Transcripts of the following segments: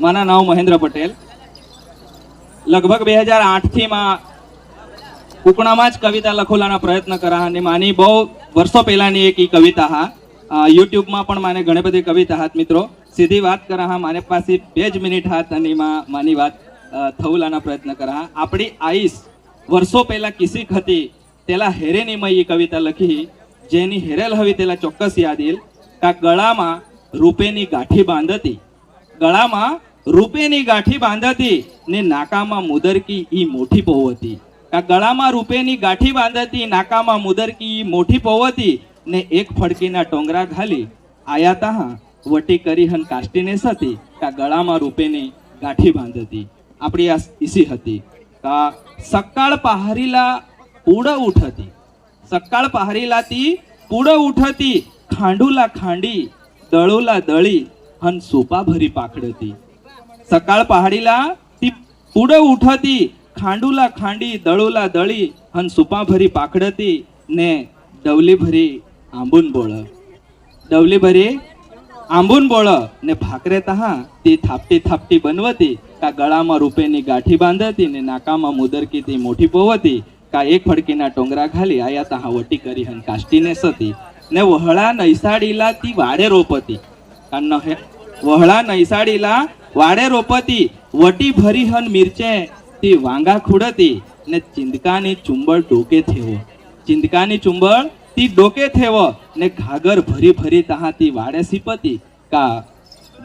મારા નામ મહેન્દ્ર પટેલ. લગભગ બે હજાર આઠથી માં કુકણામાં જ કવિતા લખોલાના પ્રયત્ન કરા અને માની બહુ વર્ષો પહેલાની એક ઈ કવિતા હા. યુટ્યુબમાં પણ માને ઘણી બધી કવિતા હાથ મિત્રો. સીધી વાત કરા હા મારે પાસે બે જ મિનિટ હાથ અને એમાં માની વાત થવલાના પ્રયત્ન કરા આપણી આઈસ વર્ષો પહેલા કિસીક હતી, તેલા હેરેની એ કવિતા લખી, જેની હેરેલ હવે તેલા ચોક્કસ યાદીલ કા ગળામાં રૂપેની ગાંઠી બાંધતી ગળામાં રૂપેની ગાંઠી બાંધતી ને નાકામાં મુદરકી ઈ મોઠી પહોવતી આ ગળામાં રૂપેની ગાંઠી બાંધતી, નાકામાં મુદરકી ઈ મોઠી હતી ને એક ફડકીના ટોંગરા ઘાલી આયા તાહા વટી કરી હન કાષ્ટીને સતી. કા ગળામાં રૂપેની ગાંઠી બાંધતી. આપણી આ ઈસી હતી. કા સકાળ પહારીલા ઉડ ઉઠતી. સકાળ પહારીલાતી પૂડ ઉઠતી, ખાંડુલા ખાંડી, દળોલા દળી હન સોપા ભરી પાખડતી સકાળ પહાડીલા તી પૂડ ઉઠતી ખાંડુલા ખાંડી દળોલા દળી હન સુપા ભરી પાખડતી ને ડવલી ભરી આંબુન બોળ ડવલી ભરી આંબુન બોળ ને ભાકરે તહા તી થાપટી થાપટી બનવતી કા ગળામાં રૂપેની ગાંઠી બાંધતી ને નાકામાં મુદરકી તી મોઠી પોવતી કા એક ફડકીના ટોંગરા ખાલી આયા તહા વટી કરી હન કાષ્ટીને સતી ને વહળા નૈસાડીલા તી વાડે રોપતી કા નહે વહળા નૈસાડીલા વાડે રોપતી વટી ભરી હન મિરચે તી વાંગા ખુડતી ને ચિંદકાની ચુંબળ ડોકે થેવો ચિંદકાની ચુંબળ તી ડોકે થેવો ને ઘાગર ભરી ભરી તહા તી વાડે સીપતી કા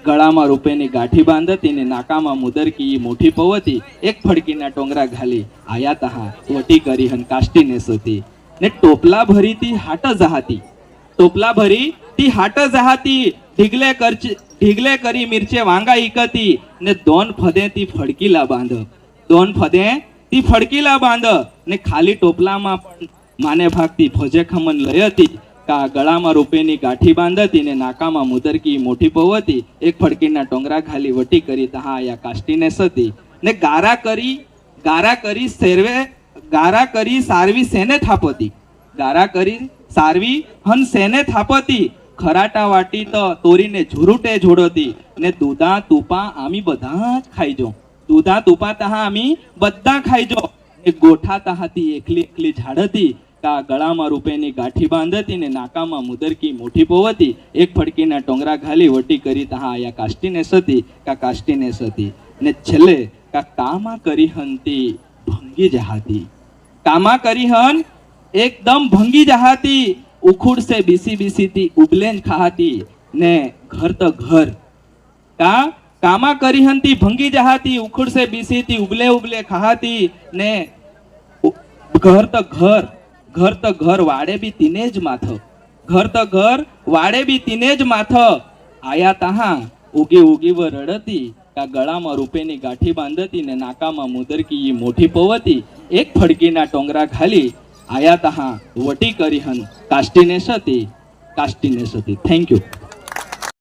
ગળામાં રૂપેની ગાંઠી બાંધતી ને નાકામાં મુદરકી ઈ મોઠી પવતી એક ફડકીના ટોંગરા ઘાલી આયા તહા વટી કરી હન કાષ્ટીને સતી ને ટોપલા ભરી તી હાટ જહાતી ટોપલા ભરી તી હાટ જહાતી ઢીગલે કરચ ઢીગલે કરી મિરચે વાંગા ઈકતી ને દોન ફદે તી ફડકીલા બાંધ. દોન ફદે તી ફડકીલા બાંધ ને ખાલી ટોપલામાં પણ માને ભાગતી ભજે ખમન લઈ હતી કા ગળામાં રૂપેની ગાંઠી બાંધતી ને નાકામાં મુદરકી મોટી પવતી. એક ફડકીના ટોંગરા ખાલી વટી કરી તહા આયા કાષ્ટીને સતી. ને ગારા કરી ગારા કરી સેરવે ગારા કરી સારવી સેને થાપતી. ગારા કરી સારવી હન સેને થાપતી. ખરાટા વાટી તો તોરીને ઝુરુટે જોડતી ને દૂધા, તુપા આમી બધા જ ખાઈ જો દૂધા, તુપા, તહા આમી બધા ખાઈ જો ગોઠા તહાતી એકલી એકલી ઝાડતી કા ગળામાં રૂપેની ગાંઠી બાંધતી ને નાકામાં મુદરકી મોઠી પોવતી. એક ફડકીના ટોંગરા ઘાલી વટી કરી તહા આયા કાષ્ટીને સતી, કા કાષ્ટીને સતી. ને છેલ્લે કા કામા કરી હંતી ભંગી જહાતી. કામા કરી હન એકદમ ભંગી જહાતી. ઉખુડ સે બીસી બીસી થી ઉબલેન ખાતી ને ઘર તો ઘર. કા? કામા કરી હંતી ભંગી જહાતી, ઉખુડ બીસીથી ઉબલે ઉબલે ખાતી ને ઘર તો ઘર ઘર તો ઘર, વાડે બી તીને જ માથ. ઘર તો ઘર, વાડે બી તીને જ માથ. આયા તાહા, ઉગી ઉગી વ રડતી, કા ગળામાં રૂપેની ગાંઠી બાંધતી ને નાકામાં મુદરકી મોઠી પવતી, એક ફડકીના ટોંગરા ખાલી, આયા તહા, વટી કરી હન. કાષ્ટીને સતી કાષ્ટીને સતી. Thank you